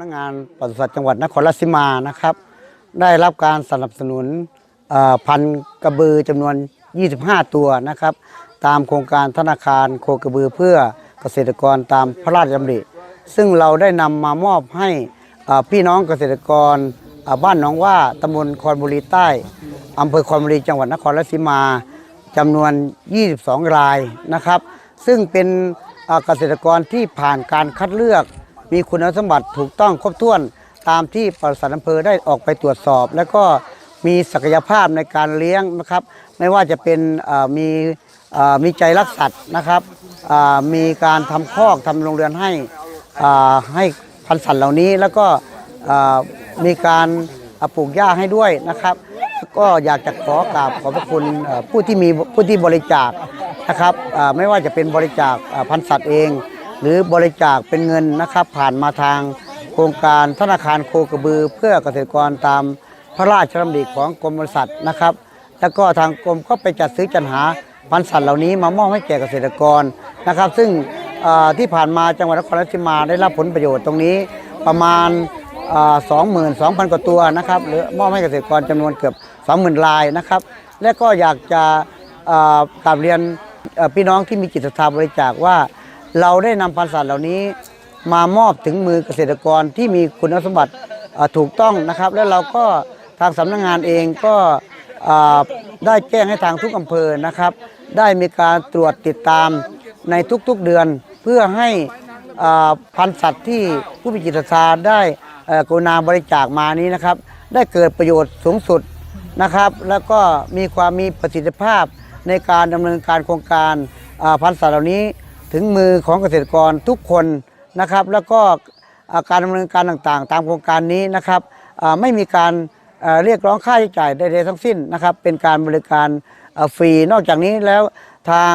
นักงารปศุสัตว์จังหวัดนครราชสีมานะครับ ได้รับการสนับสนุนพันกระบือจำนวน 25 ตัวนะครับ ตามโครงการธนาคารโคกระบือเพื่อเกษตรกรตามพระราชดำริ ซึ่งเราได้นำมามอบให้พี่น้องเกษตรกรบ้านหนองว่าตำบลคอนบุรีใต้อำเภอคอนบุรีจังหวัดนครราชสีมาจำนวน 22 รายนะครับ ซึ่งเป็นเกษตรกรที่ผ่านการคัดเลือก มีคุณสมบัติถูกต้องครบถ้วนตามที่ปศุสัตว์อำเภอได้ออกไปตรวจสอบ แล้วก็มีศักยภาพในการเลี้ยงนะครับ ไม่ว่าจะเป็นมีมีใจรักสัตว์นะครับมีการทำคอกทำโรงเรือนให้ให้พันธุ์สัตว์เหล่านี้ แล้วก็มีการปลูกหญ้าให้ด้วยนะครับ ก็อยากจะขอกราบขอบพระคุณผู้ที่มีผู้ที่บริจาคนะครับไม่ว่าจะเป็นบริจาคพันธุ์สัตว์เอง หรือบริจาคเป็นเงินนะครับ ผ่านมาทางโครงการธนาคารโคกระบือ เพื่อเกษตรกรตามพระราชดำริของกรมบริษัทนะครับ แล้วก็ทางกรมก็ไปจัดซื้อจัดหาพันธุ์สัตว์เหล่านี้มามอบให้แก่เกษตรกรนะครับ ซึ่งที่ผ่านมาจังหวัดนครราชสีมาได้รับผลประโยชน์ตรงนี้ประมาณสองหมื่นสองพันกว่าตัวนะครับหรือมอบให้เกษตรกรจำนวนเกือบสองหมื่นรายนะครับ และก็อยากจะเอ่อกราบเรียนพี่น้องที่มีจิตศรัทธาบริจาคว่า เราได้นำพันธุ์สัตว์เหล่านี้ มามอบถึงมือเกษตรกรที่มีคุณสมบัติถูกต้องนะครับ และเราก็ทางสำนักงานเองก็ได้แจ้งให้ทางทุกอำเภอนะครับ ได้มีการตรวจติดตามในทุกๆเดือนเพื่อให้พันธุ์สัตว์ที่ผู้มีจิตศรัทธาได้กรุณาบริจาคมานี้นะครับ ได้เกิดประโยชน์สูงสุดนะครับ แล้วก็มีความมีประสิทธิภาพในการดำเนินการโครงการพันธุ์สัตว์เหล่านี้ ถึงมือของเกษตรกรทุกคนนะครับ แล้วก็าการดำเนินการต่างๆ ตามโครงการนี้นะครับไม่มีการเอ่อเรียกร้องค่าใช้จ่ายใดๆทั้งสิ้นนะครับ เป็นการบริการฟรี นอกจากนี้แล้วทาง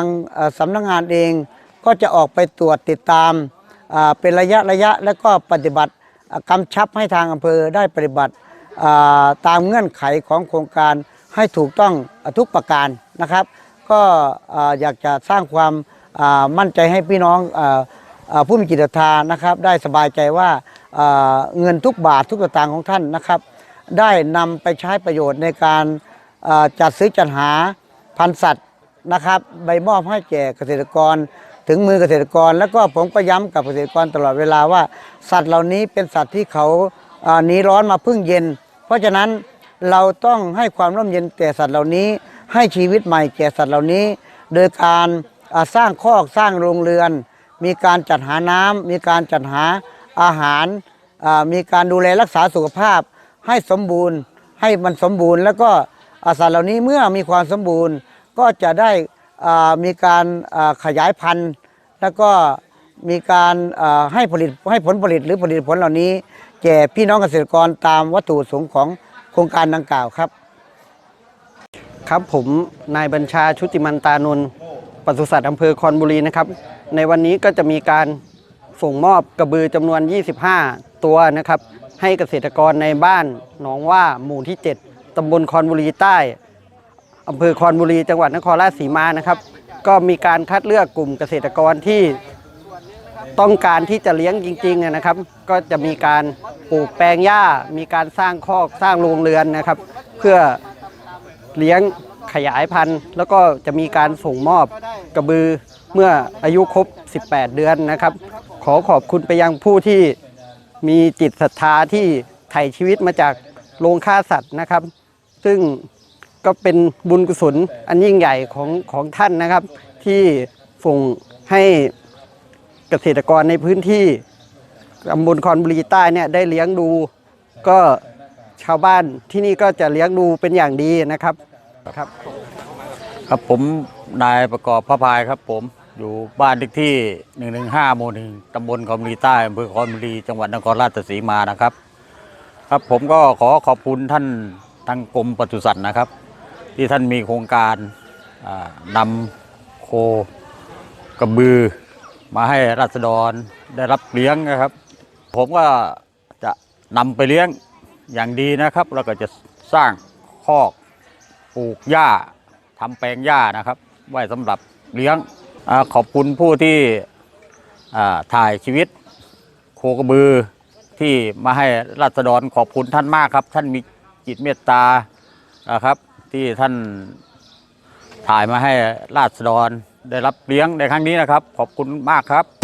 สำนักงานเองก็จะออกไปตรวจติดตามอ่าเป็นระยะระยะและก็ปฏิบัติกำชับให้ทางอำเภอได้ปฏิบัติาตามเงื่อนไขของโครงการให้ถูกต้องทุกประการนะครับ ก็อ่าอยากจะสร้างความ มั่นใจให้พี่น้องออผู้มีจิตศรัทธานะครับ ได้สบายใจว่าเงินทุกบาททุกสตางค์ของท่านนะครับ ได้นำไปใช้ประโยชน์ในการจัดซื้อจัดหาพันธุ์สัตว์นะครับใบมอบให้แก่เกษตรกร ถึงมือเกษตรกร แล้วก็ผมก็ย้ำกับเกษตรกรตลอดเวลาว่า สัตว์เหล่านี้เป็นสัตว์ที่เขาหนีร้อนมาพึ่งเย็น เพราะฉะนั้นเราต้องให้ความร่มเย็นแก่สัตว์เหล่านี้ ให้ชีวิตใหม่แก่สัตว์เหล่านี้ โดยการ สร้างคอกสร้างโรงเรือน มีการจัดหาน้ำมีการจัดหาอาหาร มีการดูแลรักษาสุขภาพ ให้สมบูรณ์ให้มันสมบูรณ์ แล้วก็อาสัตว์เหล่านี้เมื่อมีความสมบูรณ์ก็จะได้มีการขยายพันธุ์ แล้วก็มีการให้ผลิตให้ผลผลิตหรือผลิตผลเหล่านี้ แก่พี่น้องเกษตรกรตามวัตถุประสงค์ของโครงการดังกล่าวครับ ครับผมนายบัญชาชุติมันตานนท์ ปศุสัตว์อำเภอคอนบุรีนะครับ ในวันนี้ก็จะมีการส่งมอบกระบือจำนวน 25 ตัวนะครับ ให้เกษตรกรในบ้านหนองว่าหมู่ที่ 7ตำบลคอนบุรีใต้อำเภอคอนบุรีจังหวัดนครราชสีมานะครับ ก็มีการคัดเลือกกลุ่มเกษตรกรที่ต้องการที่จะเลี้ยงจริงๆนะครับ ก็จะมีการปลูกแปลงหญ้า มีการสร้างคอกสร้างโรงเรือนนะครับ เพื่อเลี้ยง ขยายพันธุ์ แล้วก็จะมีการส่งมอบกระบือเมื่ออายุครบ 18 เดือนนะครับ ขอขอบคุณไปยังผู้ที่มีจิตศรัทธาที่ไถ่ชีวิตมาจากโรงฆ่าสัตว์นะครับ ซึ่งก็เป็นบุญกุศลอันยิ่งใหญ่ของของท่านนะครับ ที่ส่งให้เกษตรกรในพื้นที่ตำบลคอนบุรีใต้เนี่ยได้เลี้ยงดู ก็ชาวบ้านที่นี่ก็จะเลี้ยงดูเป็นอย่างดีนะครับ ครับ ครับผมนายประกอบพระพายครับ ผมอยู่บ้านเลขที่ 115หมู่หนึ่งตำบลคอมบุรีใต้อำเภอคอมบุรีจังหวัดนครราชสีมานะครับ ครับผมก็ขอขอบคุณท่านทางกรมปศุสัตว์นะครับ ที่ท่านมีโครงการอ่านำโคกระบือ มาให้ราษฎรได้รับเลี้ยงนะครับ ผมก็จะนำไปเลี้ยงอย่างดีนะครับ แล้วก็จะสร้างคอก ปลูกหญ้าทำแปลงหญ้านะครับ ไว้สำหรับเลี้ยงอขอบคุณผู้ที่ถ่ายชีวิตโคกระบือที่มาให้ราษฎรขอบคุณท่านมากครับ ท่านมีจิตเมตตานะครับ ที่ท่านถ่ายมาให้ราษฎรได้รับเลี้ยงในครั้งนี้นะครับ ขอบคุณมากครับ